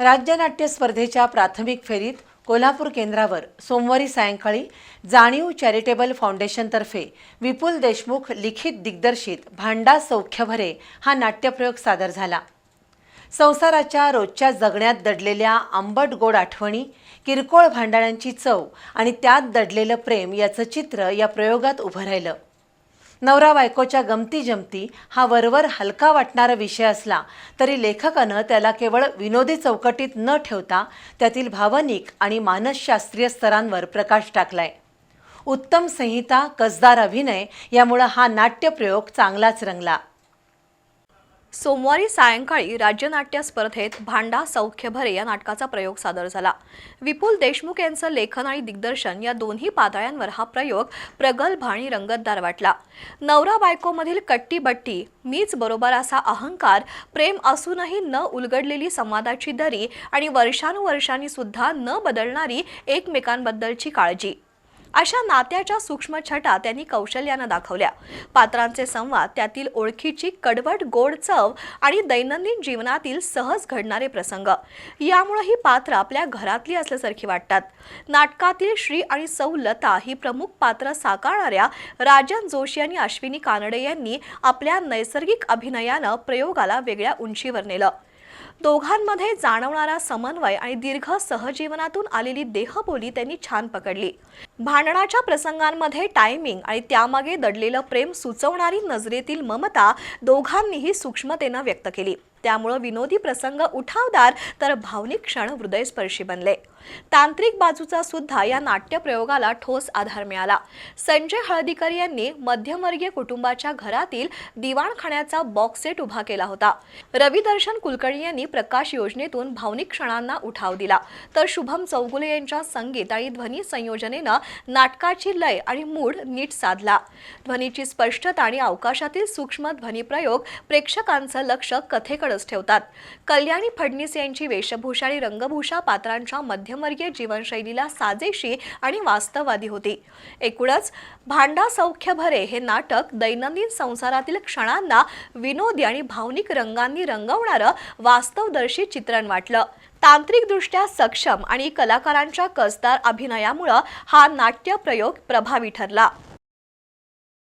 राज्यनाट्य स्पर्धेच्या प्राथमिक फेरीत कोल्हापूर केंद्रावर सोमवारी सायंकाळी जाणीव चॅरिटेबल फाउंडेशनतर्फे विपुल देशमुख लिखित दिग्दर्शित भांडा सौख्यभरे हा नाट्यप्रयोग सादर झाला. संसाराच्या रोजच्या जगण्यात दडलेल्या आंबट गोड आठवणी किरकोळ भांडणांची चव आणि त्यात दडलेलं प्रेम याचं चित्र या प्रयोगात उभं राहिलं. नवरा बायकोच्या गमती जमती हा वरवर हलका वाटणारा विषय असला तरी लेखकानं त्याला केवळ विनोदी चौकटीत न ठेवता त्यातील भावनिक आणि मानसशास्त्रीय स्तरांवर प्रकाश टाकलाय. उत्तम संहिता कसदार अभिनय यामुळं हा नाट्यप्रयोग चांगलाच रंगला. सोमवारी सायंकाळी राज्यनाट्य स्पर्धेत भांडा सौख्य भरे या नाटकाचा प्रयोग सादर झाला. विपुल देशमुख यांचं लेखन आणि दिग्दर्शन या दोन्ही पातळ्यांवर हा प्रयोग प्रगल्भ आणि रंगतदार वाटला. नवरा बायकोमधील कट्टीबट्टी मीच बरोबर असा अहंकार प्रेम असूनही न उलगडलेली संवादाची दरी आणि वर्षानुवर्षांनी सुद्धा न बदलणारी एकमेकांबद्दलची काळजी. अशा नात्याच्या सूक्ष्म छटा त्यांनी कौशल्यानं दाखवल्या. पात्रांचे संवाद त्यातील ओळखीची कडवट गोड चव आणि दैनंदिन जीवनातील सहज घडणारे प्रसंग. यामुळे ही पात्र आपल्या घरातली असल्यासारखी वाटतात. नाटकातील श्री आणि सौ लता ही प्रमुख पात्र साकारणाऱ्या राजन जोशी आणि अश्विनी कानडे यांनी आपल्या नैसर्गिक अभिनयानं प्रयोगाला वेगळ्या उंचीवर नेलं. दोघांमध्ये जाणवणारा समन्वय आणि दीर्घ सहजीवनातून आलेली देहबोली त्यांनी छान पकडली. भांडणाच्या प्रसंगांमध्ये टायमिंग आणि त्यामागे दडलेलं प्रेम सुचवणारी नजरेतील ममता दोघांनीही सूक्ष्मतेनं व्यक्त केली. त्यामुळं विनोदी प्रसंग उठावदार तर भावनिक क्षण हृदयस्पर्शी बनले. तांत्रिक बाजूचा सुद्धा या नाट्यप्रयोगाला ठोस आधार मिळाला. संजय हळदीकर यांनी मध्यमवर्गीय कुटुंबाच्या घरातील दिवाणखाण्याचा बॉक्स सेट उभा केला होता. रविदर्शन कुलकर्णी यांनी प्रकाश योजनेतून भावनिक क्षणांना उठाव दिला. तर शुभम चौगुले यांच्या संगीत आणि ध्वनी संयोजनेनं नाटकाची लय आणि मूड नीट साधला. ध्वनीची स्पष्टता आणि अवकाशातील सूक्ष्म ध्वनीप्रयोग प्रेक्षकांचं लक्ष कथेकडेच ठेवतात. कल्याणी फडणीस यांची वेशभूषा आणि रंगभूषा पात्रांच्या मध्यमवर्गीय जीवनशैलीला साजेशी आणि वास्तववादी होती. एकूणच भांडा सौख्य भरे हे नाटक दैनंदिन संसारातील क्षणांना विनोदी आणि भावनिक रंगांनी रंगवणारं वास्तवदर्शी चित्रण वाटलं. तांत्रिकदृष्ट्या सक्षम आणि कलाकारांच्या कसदार अभिनयामुळं हा नाट्यप्रयोग प्रभावी ठरला.